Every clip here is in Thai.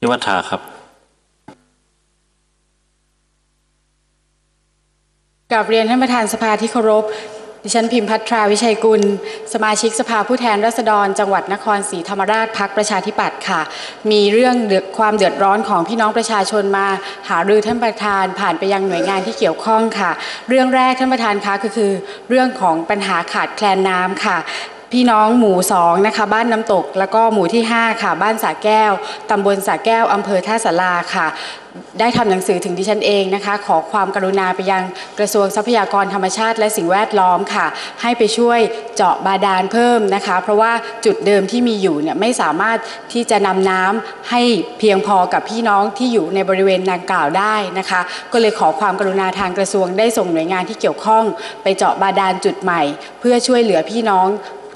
นิวัฒาครับกราบเรียนท่านประธานสภาที่เคารพ ดิฉันพิมพ์พัทราวิชัยกุล สมาชิกสภาผู้แทนราษฎร จังหวัดนครศรีธรรมราชพักประชาธิปัตย์ค่ะ มีเรื่องเความเดือดร้อนของพี่น้องประชาชนมา หารือท่านประธานผ่านไปยังหน่วยงานที่เกี่ยวข้องค่ะ เรื่องแรกท่านประธานคะก็คือ เรื่องของปัญหาขาดแคลนน้ำค่ะ พี่น้องหมู่สองนะคะบ้านน้ำตก แล้วก็หมู่ที่ 5 ค่ะ บ้านสาแก้วตำบลสาแก้วอำเภอท่าสาราค่ะ ได้ทำหนังสือถึงดิฉันเองนะคะ ขอความกรุณาไปยังกระทรวงทรัพยากรธรรมชาติ และสิ่งแวดล้อมค่ะ ให้ไปช่วยเจาะบาดาลเพิ่มนะคะ เพราะว่าจุดเดิมที่มีอยู่เนี่ยไม่สามารถที่จะนำน้ำให้เพียงพอกับพี่น้องที่อยู่ในบริเวณดังกล่าวได้นะคะ ก็เลยขอความกรุณาทางกระทรวงได้ส่งหน่วยงานที่เกี่ยวข้อง ไปเจาะบาดาลจุดใหม่ เพื่อช่วยเหลือพี่น้อง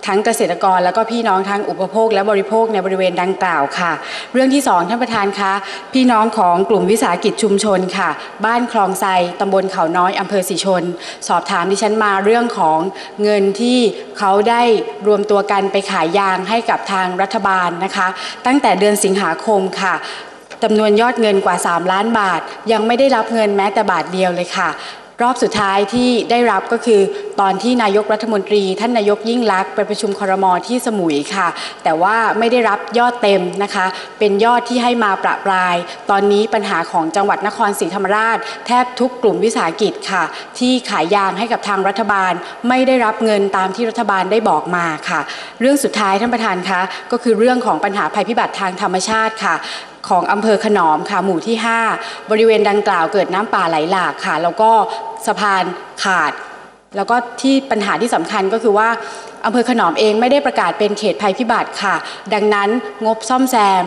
ทั้งเกษตรกรแล้วก็พี่น้องทั้งอุปโภค และบริโภคในบริเวณดังกล่าวค่ะ เรื่องที่สองท่านประธานคะ พี่น้องของกลุ่มวิสาหกิจชุมชนค่ะ บ้านคลองไซตำบลเขาน้อยอำเภอสีชน สอบถามดิฉันมาเรื่องของเงินที่เขาได้รวมตัวกันไปขายยางให้กับทางรัฐบาลนะคะ ตั้งแต่เดือนสิงหาคมค่ะจำนวนยอดเงินกว่า 3 ล้านบาท ยังไม่ได้รับเงินแม้แต่บาทเดียวเลยค่ะ รอบสุดท้ายที่ได้รับก็คือตอนที่นายกรัฐมนตรี ท่านนายกยิ่งลักษณ์ไปประชุมครมที่สมุยค่ะ แต่ว่าไม่ได้รับยอดเต็มนะคะ เป็นยอดที่ให้มาประปราย ตอนนี้ปัญหาของจังหวัดนครศรีธรรมราช แทบทุกกลุ่มวิสาหกิจค่ะ ที่ขายยางให้กับทางรัฐบาล ไม่ได้รับเงินตามที่รัฐบาลได้บอกมาค่ะ เรื่องสุดท้ายท่านประธานคะก็คือเรื่องของปัญหาภัยพิบัติทางธรรมชาติค่ะ ของอำเภอขนอมค่ะหมู่ที่ 5 บริเวณดังกล่าวเกิดน้ำป่าไหลหลากค่ะ แล้วก็สะพานขาด แล้วก็ที่ปัญหาที่สำคัญก็คือว่าอำเภอขนอมเองไม่ได้ประกาศเป็นเขตภัยพิบัติค่ะ ดังนั้นงบซ่อมแซม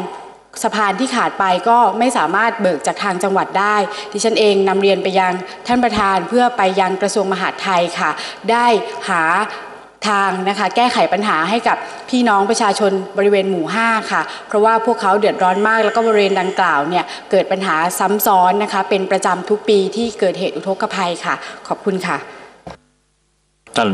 สะพานที่ขาดไปก็ไม่สามารถเบิกจากทางจังหวัดได้ดิฉันเองนำเรียนไปยังท่านประธานเพื่อไปยังกระทรวงมหาดไทยค่ะ ได้หา ทางนะคะแก้ไขปัญหาให้กับพี่น้องประชาชนบริเวณหมู่ 5 ค่ะ เพราะว่าพวกเขาเดือดร้อนมาก แล้วก็บริเวณดังกล่าวเนี่ยเกิดปัญหาซ้ำซ้อนนะคะเป็นประจำทุกปีที่เกิดเหตุอุทกภัยค่ะ ขอบคุณค่ะท่าน